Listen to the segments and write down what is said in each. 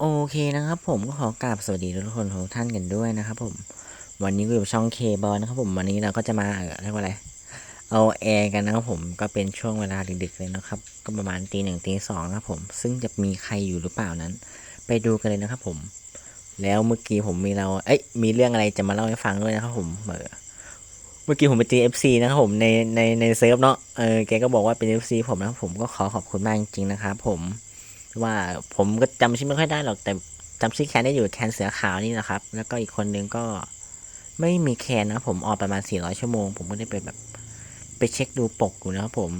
โอเคนะครับผมก็ขอกราบสวัสดีทุกคนทุกท่านกันด้วยนะครับผม วันนี้ก็อยู่ช่องเคบอลนะครับผมวันนี้เราก็จะมาเรียกว่าอะไร เอาแอร์กันนะครับผมก็เป็นช่วงเวลาดึกๆเลยนะครับ ก็ประมาณตีหนึ่งตีสองนะครับผม ซึ่งจะมีใครอยู่หรือเปล่านั้น ไปดูกันเลยนะครับผม แล้วเมื่อกี้ผมมีเราเอ้ยมีเรื่องอะไรจะมาเล่าให้ฟังด้วยนะครับผมเออเมื่อกี้ผมไปตีเจอ FC นะครับผมในในในเซิร์ฟเนาะเออแกก็บอกว่าเป็น FC ผมนะครับผมก็ขอขอบคุณมากจริงๆนะครับผม ว่าผมก็จำชื่อไม่ค่อยได้หรอกแต่จำชื่อแคนได้อยู่แคนเสือขาวนี่นะครับ แล้วก็อีกคนนึงก็ไม่มีแคนนะผมออกประมาณ 400 ชั่วโมง ผมก็ได้ไปแบบไปเช็คดูปกอยู่นะครับผม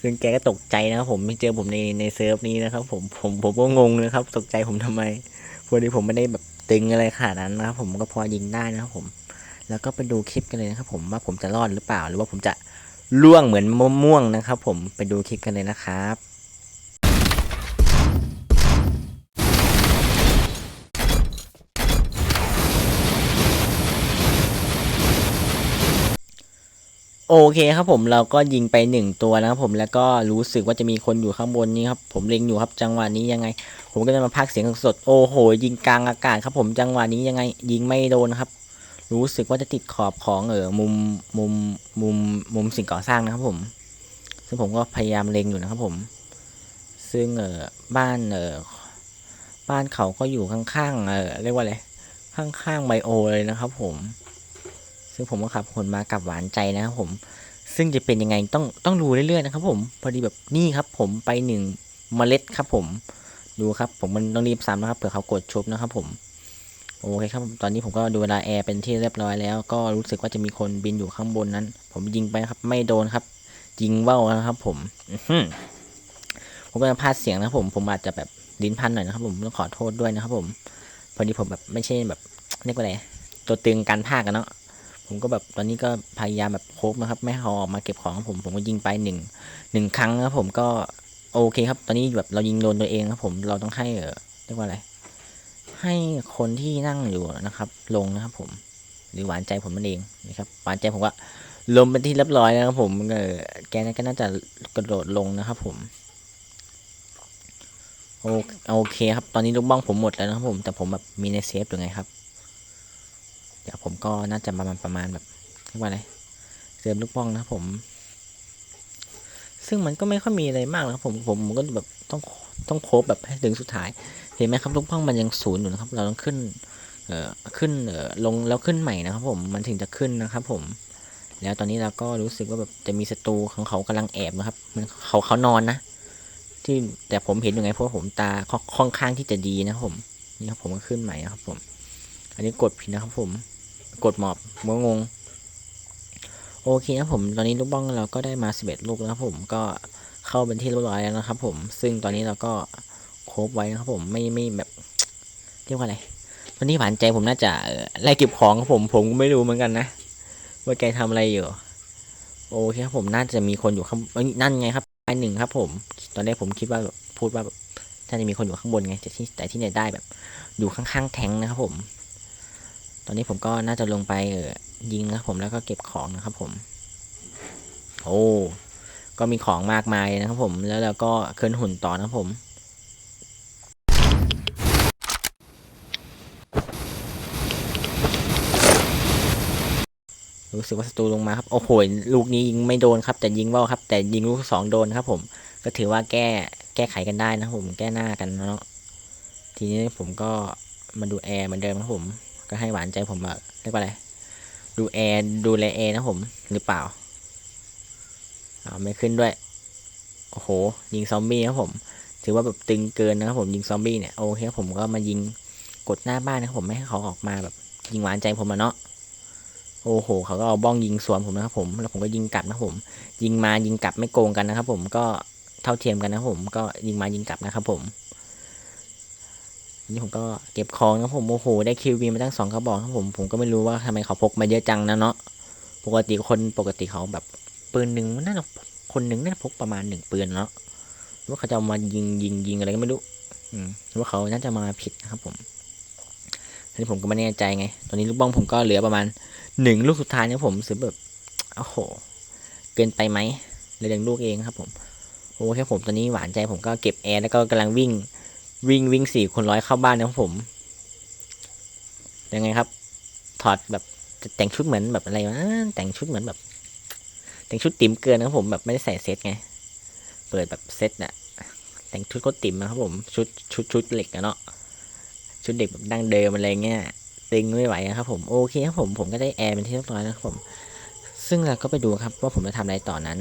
ซึ่งแกก็ตกใจนะครับผมไม่เจอผมในในเซิร์ฟนี้นะครับ ผมผมผมก็งงนะครับ ตกใจผมทำไมพอดีผมไม่ได้แบบตึงอะไรขนาดนั้นนะครับ ผมก็พอยิงได้นะครับผม แล้วก็ไปดูคลิปกันเลยนะครับ ผมว่าผมจะรอดหรือเปล่า หรือว่าผมจะล่วงเหมือนมะม่วงนะครับ ผมไปดูคลิปกันเลยนะครับ โอเคครับผมเราก็ยิงไปหนึ่งตัวนะครับผมแล้วก็รู้สึกว่าจะมีคนอยู่ข้างบนนี้ครับผมเล็งอยู่ครับจังหวะนี้ยังไง ผมก็จะมาพากเสียงสดโอ้โห ยิงกลางอากาศครับผมจังหวะนี้ยังไง ยิงไม่โดนครับ รู้สึกว่าจะติดขอบของเออมุมมุมมุมมุมสิ่งก่อสร้างนะครับผม ซึ่งผมก็พยายามเล็งอยู่นะครับผม ซึ่งเออบ้านเออบ้านเขาก็อยู่ข้างๆเออเรียกว่าอะไรข้างๆไบโอเลยนะครับผม ซึ่งผมก็ขับคนมากับหวานใจนะครับผม ซึ่งจะเป็นยังไงต้องต้องดูเรื่อยๆนะครับ ผมพอดีแบบนี่ครับ ผมไปหนึ่งเมล็ดครับ ผม ดูครับ ผมมันต้องรีบซ้ำนะครับเผื่อเขากดชุบนะครับ ผมโอเคครับตอนนี้ผมก็ดูเวลาแอร์เป็นที่เรียบร้อยแล้ว ก็รู้สึกว่าจะมีคนบินอยู่ข้างบนนั้น ผมยิงไปครับ ไม่โดนครับยิงเบ้านะครับ ผมผมก็จะพลาดเสียงนะครับผม ผมอาจจะแบบลิ้นพันหน่อยนะครับ ผมต้องขอโทษด้วยนะครับ ผม พอดีผมแบบไม่ใช่แบบเรียกว่าอะไรตัวตึงการพากย์กันเนาะ ผมก็แบบตอนนี้ก็พยายามแบบโคบนะครับ ไม่ให้เขาออกมาเก็บของผม ผมก็ยิงไปหนึ่งหนึ่งครั้งนะครับผมก็โอเคครับ ตอนนี้แบบเรายิงโดนตัวเองครับผมเราต้องให้เออเรียกว่าอะไร ให้คนที่นั่งอยู่นะครับ ลงนะครับ ผม หรือหวานใจผมนั่นเองนะครับหวานใจผมว่าลมเป็นที่เรียบร้อยแล้วครับผมเออแกนั่นก็น่าจะกระโดดลงนะครับผมโอโอเคครับ ตอนนี้ลูกบ้องผมหมดแล้วนะครับผม แต่ผมแบบมีในเซฟอยู่ไงครับ ดี๋ยวผมก็น่าจะประมาณประมาณแบบเรียกว่าอะไรเสริมลูกบ้องนะผม ซึ่งมันก็ไม่ค่อยมีอะไรมากนะครับผมผมผมก็แบบต้องต้องโคบแบบให้ถึงสุดท้าย เห็นไหมครับลูกบ้องมันยังศูนย์อยู่นะครับ เราต้องขึ้นเอ่อขึ้นเอ่อลงแล้วขึ้นใหม่นะครับ ผมมันถึงจะขึ้นนะครับ ผม แล้วตอนนี้เราก็รู้สึกว่าแบบจะมีศัตรูของเขากำลังแอบนะครับ มันเขาเขานอนนะที่แต่ผมเห็นยู่ไงเพราะผมตาค่อนข้างที่จะดีนะครับผมนี่ครับผมก็ขึ้นใหม่นะครับผม อันนี้กดผิดนะครับผม กดหมอบมัวงง โอเคนะผมตอนนี้ลูกบ้องเราก็ได้มา 11 ลูกแล้วครับผมก็เข้าเป็นที่เรียบร้อยแล้วนะครับผมซึ่งตอนนี้เราก็โคบไว้นะครับผมไม่ไม่แบบเรียกว่าอะไรตอนนี้หวานใจผมน่าจะอ่อไล่เก็บของครับผมผมก็ไม่รู้เหมือนกันนะว่าแกทำอะไรอยู่โอเคครับผมน่าจะมีคนอยู่ข้างนั่นไงครับไอหนึ่งครับ ผม ตอนแรกผมคิดว่าแบบพูดว่าแบบน่าจะมีคนอยู่ข้างบนไงแต่ที่แต่ที่ไหนได้แบบ อยู่ข้างๆแทงนะครับผม ตอนนี้ผมก็น่าจะลงไปเออยิงนะครับผมแล้วก็เก็บของนะครับผม โอ้ก็มีของมากมายนะครับผม แล้วเราก็เคลื่อนหุ่นต่อนะครับผมรู้สึกว่าศัตรูลงมาครับโอ้โหลูกนี้ยิงไม่โดนครับ แต่ยิงเบ้าครับ แต่ยิงลูกสองโดนครับ ผม ก็ถือว่าแก้แก้ไขกันได้นะครับผมแก้หน้ากันเนาะทีนี้ผมก็มาดูแอร์เหมือนเดิมครับผม ก็ให้หวานใจผมอะเรียกว่าอะไร ดูแอร์ดูแลแอร์นะผมหรือเปล่าอ่าไม่ขึ้นด้วย โอ้โห ยิงซอมบี้ครับผม ถือว่าแบบตึงเกินนะครับผมยิงซอมบี้เนี่ยโอเคครับผมก็มายิงกดหน้าบ้านนะครับผมไม่ให้เขาออกมาแบบ ยิงหวานใจผมอะเนาะโอ้โห เขาก็เอาบ้องยิงสวนผมนะครับผม แล้วผมก็ยิงกลับนะครับผม ยิงมายิงกลับไม่โกงกันนะครับผมก็เท่าเทียมกันนะครับผมก็ยิงมายิงกลับนะครับผม นี่ผมก็เก็บของนะผมโอ้โหได้คิวบีมาตั้งสองกระบอกครับผมผมก็ไม่รู้ว่าทำไมเขาพกมาเยอะจังนะเนาะปกติคนปกติเขาแบบปืนหนึ่งน่าจะคนหนึ่งน่าจะพกประมาณหนึ่งปืนเนาะว่าเขาจะเอามายิงยิงยิงอะไรก็ไม่รู้อืมว่าเขาน่าจะมาผิดนะครับผมทีนี้ผมก็ไม่แน่ใจไง ตอนนี้ลูกบ้องผมก็เหลือประมาณหนึ่งลูกสุดท้ายเนี่ยผมรู้สึกแบบโอ้โห เกินไปไหมเหลยหนึ่งลูกเองครับ ผมโอเคผมตอนนี้หวานใจผมก็เก็บแอร์แล้วก็กำลังวิ่ง วิ่งวิ่งสี่คนร้อยเข้าบ้านนะครับผม ยังไงครับ ถอดแบบแต่งชุดเหมือนแบบอะไรวะแต่งชุดเหมือนแบบ แต่งชุดติ๋มเกินนะครับผมแบบไม่ได้ใส่เซตไง เปิดแบบเซตอะแต่งชุดโคตรติ๋มนะครับผมชุดชุดชุดเหล็กอะเนาะชุดเด็กแบบดั้งเดิมอะไรเงี้ยตึงไม่ไหวอะครับผมโอเคครับผมผมก็ได้แอร์เป็นที่เรียบร้อยแล้วครับผม ซึ่งเราก็ไปดูครับว่าผมจะทำอะไรต่อนนั้น